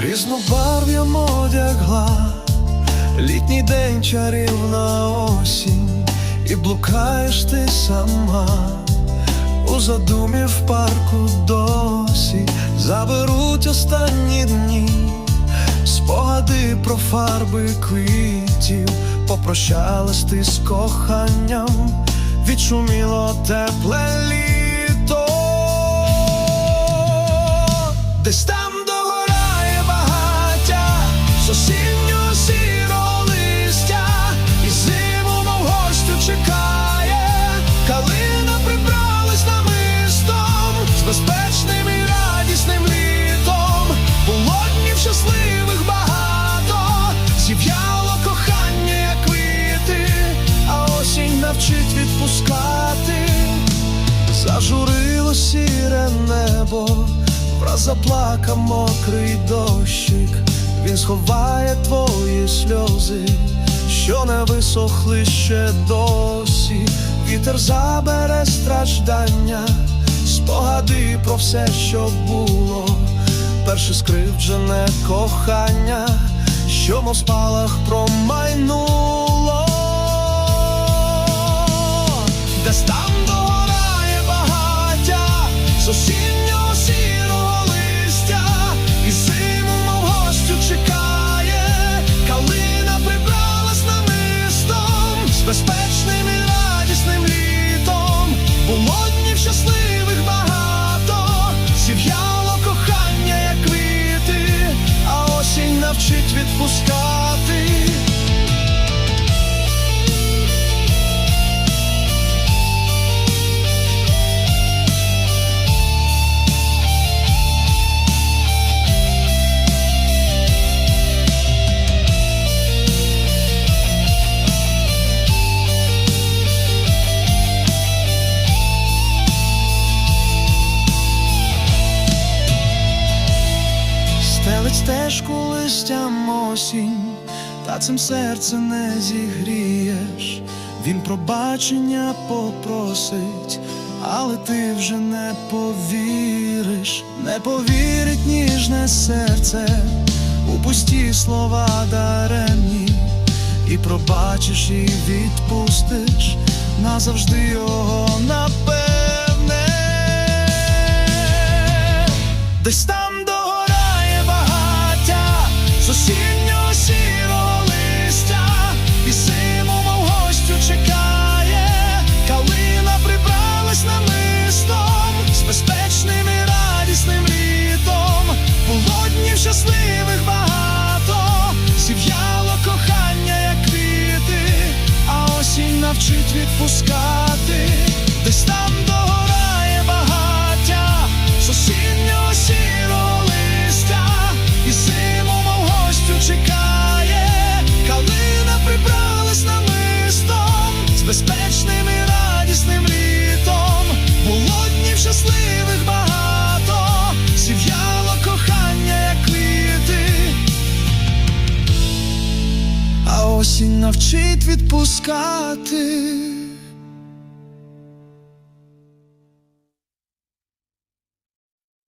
Різнобарв'ям одягла, літній день чарівна осінь, і блукаєш ти сама, у задумі в парку досі заберуть останні дні, спогади про фарби квітів, попрощалась ти з коханням, відшуміло тепле літо. Десь там з сірого листя, і зиму мов чекає, калина прибралась намистом з безпечним і радісним літом, було щасливих багато, зів'яло кохання, як квіти, а осінь навчить відпускати. Зажурило сіре небо, враз заплакав мокрий дощик, він сховає твої сльози, що не висохли ще досі, вітер забере страждання, спогади про все, що було, перше скривджене кохання, що мов спалах промайнуло. Десь там було Стелить стежку листям осінь, та цим серце не зігрієш. Він пробачення попросить, але ти вже не повіриш, не повірить ніжне серце у пусті слова даремні, і пробачиш, і відпустиш назавжди його напевне. Десь там з сірого листя, і зиму мов гостю чекає, калина прибралась намистом з безпечним і радісним літом, було щасливих багато, зів'яло кохання, як квіти, а осінь навчить відпускати, десь там безпечним і радісним літом, було днів щасливих багато, зів'яло кохання, як квіти, а осінь навчить відпускати.